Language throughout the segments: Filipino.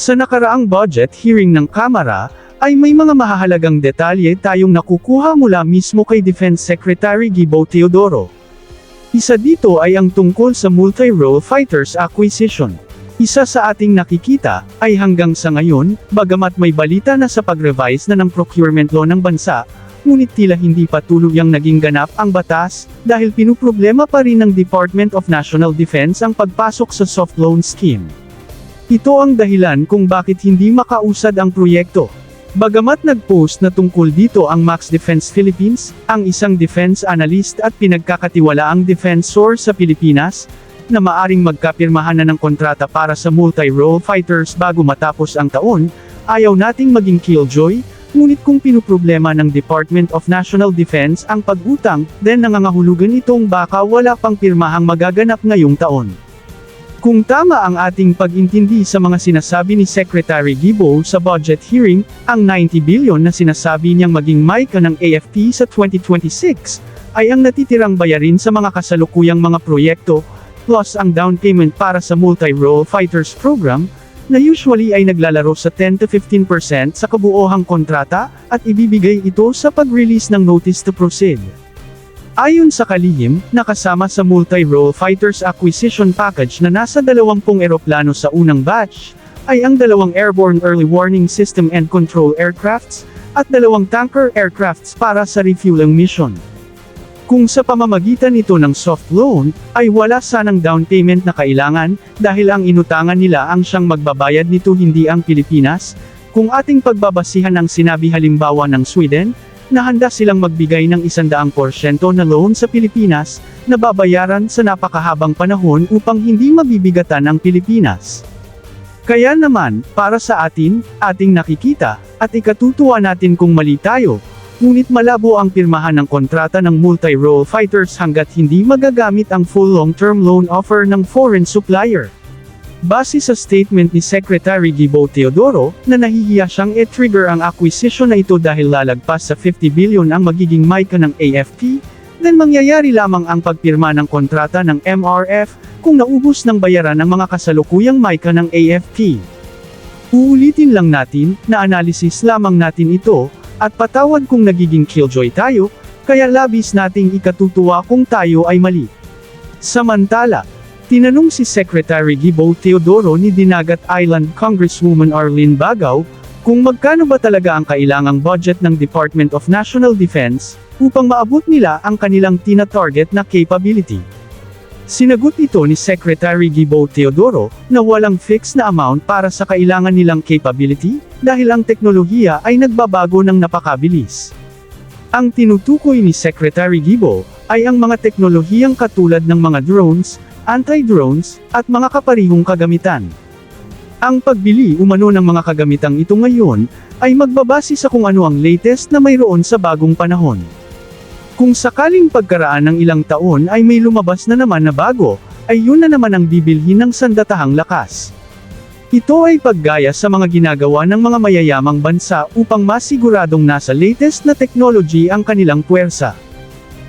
Sa nakaraang budget hearing ng Kamara, ay may mga mahahalagang detalye tayong nakukuha mula mismo kay Defense Secretary Gibo Teodoro. Isa dito ay ang tungkol sa multi-role fighters acquisition. Isa sa ating nakikita, ay hanggang sa ngayon, bagamat may balita na sa pag-revise na ng procurement law ng bansa, ngunit tila hindi pa tuluyang naging ganap ang batas, dahil pinuproblema pa rin ng Department of National Defense ang pagpasok sa soft loan scheme. Ito ang dahilan kung bakit hindi makausad ang proyekto. Bagamat nag-post na tungkol dito ang Max Defense Philippines, ang isang defense analyst at pinagkakatiwalaang defensor sa Pilipinas, na maaring magkapirmahan na ng kontrata para sa multi-role fighters bago matapos ang taon, ayaw nating maging killjoy, ngunit kung pinuproblema ng Department of National Defense ang pag-utang, then nangangahulugan itong baka wala pang pirmahang magaganap ngayong taon. Kung tama ang ating pag-intindi sa mga sinasabi ni Secretary Gibo sa budget hearing, ang 90 billion na sinasabi niyang maging MICA ng AFP sa 2026, ay ang natitirang bayarin sa mga kasalukuyang mga proyekto, plus ang down payment para sa multi-role fighters program, na usually ay naglalaro sa 10-15% sa kabuohang kontrata, at ibibigay ito sa pag-release ng notice to proceed. Ayon sa kalihim, nakasama sa multi-role fighters acquisition package na nasa 20 eroplano sa unang batch, ay ang dalawang airborne early warning system and control aircrafts, at dalawang tanker aircrafts para sa refueling mission. Kung sa pamamagitan ito ng soft loan, ay wala sanang down payment na kailangan, dahil ang inutangan nila ang siyang magbabayad nito hindi ang Pilipinas, kung ating pagbabasihan ang sinabi halimbawa ng Sweden, na handa silang magbigay ng 100% na loan sa Pilipinas, na babayaran sa napakahabang panahon upang hindi mabibigatan ang Pilipinas. Kaya naman, para sa atin, ating nakikita, at ikatutuwa natin kung mali tayo, ngunit malabo ang pirmahan ng kontrata ng multi-role fighters hanggat hindi magagamit ang full long-term loan offer ng foreign supplier. Base sa statement ni Secretary Gibo Teodoro, na nahihiya siyang i-trigger ang acquisition na ito dahil lalagpas sa 50 billion ang magiging MICA ng AFP, then mangyayari lamang ang pagpirma ng kontrata ng MRF, kung naubos ng bayaran ng mga kasalukuyang MICA ng AFP. Uulitin lang natin, na analysis lamang natin ito, at patawad kung nagiging killjoy tayo, kaya labis nating ikatutuwa kung tayo ay mali. Samantala, tinanong si Secretary Gibo Teodoro ni Dinagat Island Congresswoman Arlene Bagaw, kung magkano ba talaga ang kailangang budget ng Department of National Defense, upang maabot nila ang kanilang tina-target na capability. Sinagot ito ni Secretary Gibo Teodoro, na walang fixed na amount para sa kailangan nilang capability, dahil ang teknolohiya ay nagbabago ng napakabilis. Ang tinutukoy ni Secretary Gibo, ay ang mga teknolohiyang katulad ng mga drones, anti-drones, at mga kaparihong kagamitan. Ang pagbili umano ng mga kagamitang ito ngayon, ay magbabase sa kung ano ang latest na mayroon sa bagong panahon. Kung sakaling pagkaraan ng ilang taon ay may lumabas na naman na bago, ay yun na naman ang bibilhin ng sandatahang lakas. Ito ay paggaya sa mga ginagawa ng mga mayayamang bansa upang masiguradong nasa latest na technology ang kanilang puwersa.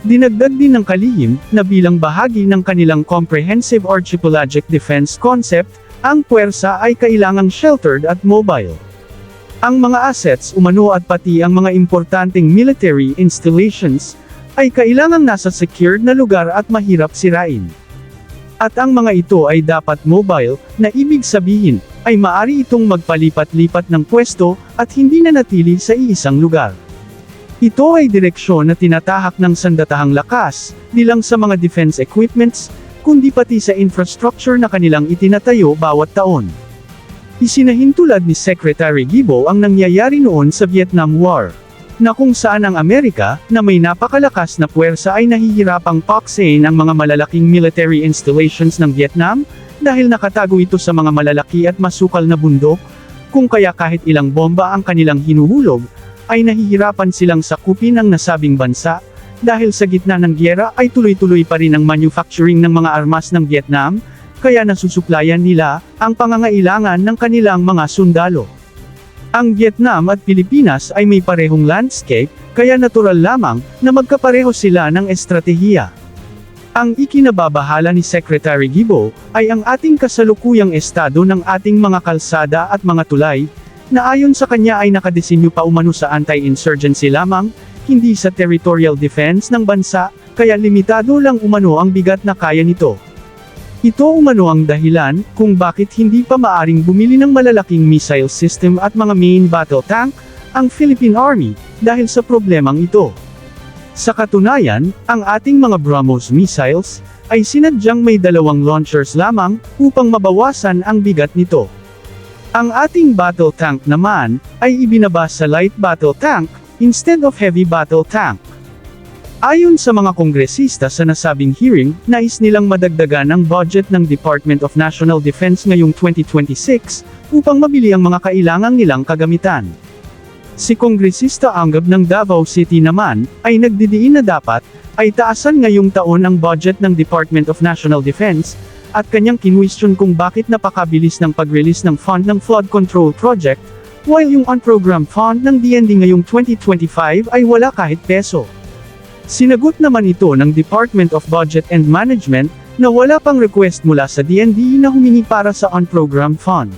Dinagdag din ng kalihim, na bilang bahagi ng kanilang comprehensive archipelagic defense concept, ang puwersa ay kailangang sheltered at mobile. Ang mga assets umano at pati ang mga importanteng military installations, ay kailangang nasa secured na lugar at mahirap sirain. At ang mga ito ay dapat mobile, na ibig sabihin, ay maari itong magpalipat-lipat ng pwesto, at hindi na natili sa iisang lugar. Ito ay direksyon na tinatahak ng sandatahang lakas, di lang sa mga defense equipments, kundi pati sa infrastructure na kanilang itinatayo bawat taon. Isinahintulad ni Secretary Gibo ang nangyayari noon sa Vietnam War, na kung saan ang Amerika, na may napakalakas na puwersa ay nahihirapang paksain ang mga malalaking military installations ng Vietnam, dahil nakatago ito sa mga malalaki at masukal na bundok, kung kaya kahit ilang bomba ang kanilang hinuhulog, ay nahihirapan silang sakupin ang nasabing bansa, dahil sa gitna ng gyera ay tuloy-tuloy pa rin ang manufacturing ng mga armas ng Vietnam, kaya nasusuplayan nila ang pangangailangan ng kanilang mga sundalo. Ang Vietnam at Pilipinas ay may parehong landscape, kaya natural lamang na magkapareho sila ng estratehiya. Ang ikinababahala ni Secretary Gibo, ay ang ating kasalukuyang estado ng ating mga kalsada at mga tulay, na ayon sa kanya ay nakadesinyo pa umano sa anti-insurgency lamang, hindi sa territorial defense ng bansa, kaya limitado lang umano ang bigat na kaya nito. Ito umano ang dahilan kung bakit hindi pa maaring bumili ng malalaking missile system at mga main battle tank, ang Philippine Army, dahil sa problemang ito. Sa katunayan, ang ating mga BrahMos missiles, ay sinadyang may dalawang launchers lamang, upang mabawasan ang bigat nito. Ang ating battle tank naman, ay ibinaba sa light battle tank, instead of heavy battle tank. Ayon sa mga kongresista sa nasabing hearing, nais nilang madagdagan ang budget ng Department of National Defense ngayong 2026, upang mabili ang mga kailangang nilang kagamitan. Si Kongresista Anggab ng Davao City naman, ay nagdidiin na dapat, ay taasan ngayong taon ang budget ng Department of National Defense, at kanyang kinwestiyon kung bakit napakabilis ng pag-release ng fund ng Flood Control Project, while yung on-program fund ng DND ngayong 2025 ay wala kahit peso. Sinagot naman ito ng Department of Budget and Management, na wala pang request mula sa DND na humingi para sa on-program fund.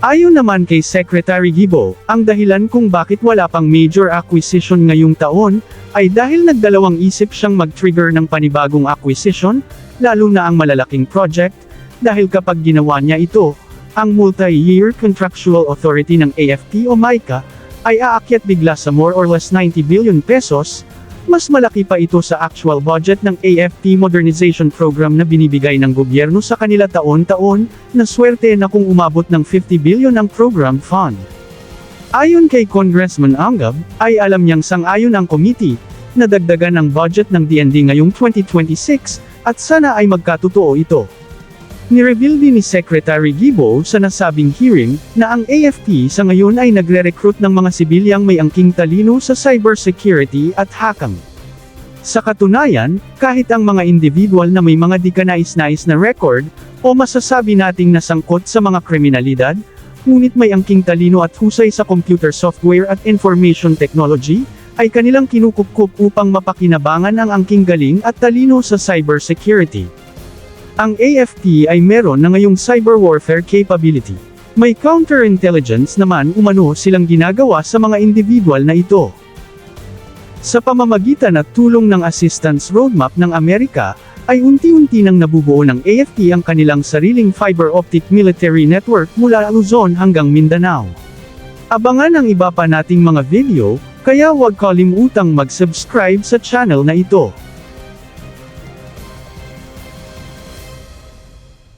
Ayon naman kay Secretary Gibo, ang dahilan kung bakit wala pang major acquisition ngayong taon, ay dahil nagdalawang isip siyang mag-trigger ng panibagong acquisition, lalo na ang malalaking project, dahil kapag ginawa niya ito, ang Multi-Year Contractual Authority ng AFP o MICA, ay aakyat bigla sa more or less 90 billion pesos, mas malaki pa ito sa actual budget ng AFP Modernization Program na binibigay ng gobyerno sa kanila taon-taon, na swerte na kung umabot ng 50 billion ang program fund. Ayon kay Congressman Angab, ay alam niyang sang-ayon ang committee, na dagdagan ang budget ng DND ngayong 2026, at sana ay magkatotoo ito. Nireveal din ni Secretary Gibo sa nasabing hearing, na ang AFP sa ngayon ay nagre-recruit ng mga sibilyang may angking talino sa cybersecurity at hakang. Sa katunayan, kahit ang mga individual na may mga di kanais-nais na record, o masasabi nating nasangkot sa mga kriminalidad, ngunit may angking talino at husay sa computer software at information technology, ay kanilang kinukupkup upang mapakinabangan ang angking galing at talino sa cybersecurity. Ang AFP ay meron na ngayong cyber warfare capability. May counterintelligence naman umano silang ginagawa sa mga individual na ito. Sa pamamagitan at tulong ng Assistance Roadmap ng Amerika, ay unti-unti nang nabubuo ng AFP ang kanilang sariling fiber optic military network mula Luzon hanggang Mindanao. Abangan ang iba pa nating mga video, kaya huwag kalimutang mag-subscribe sa channel na ito.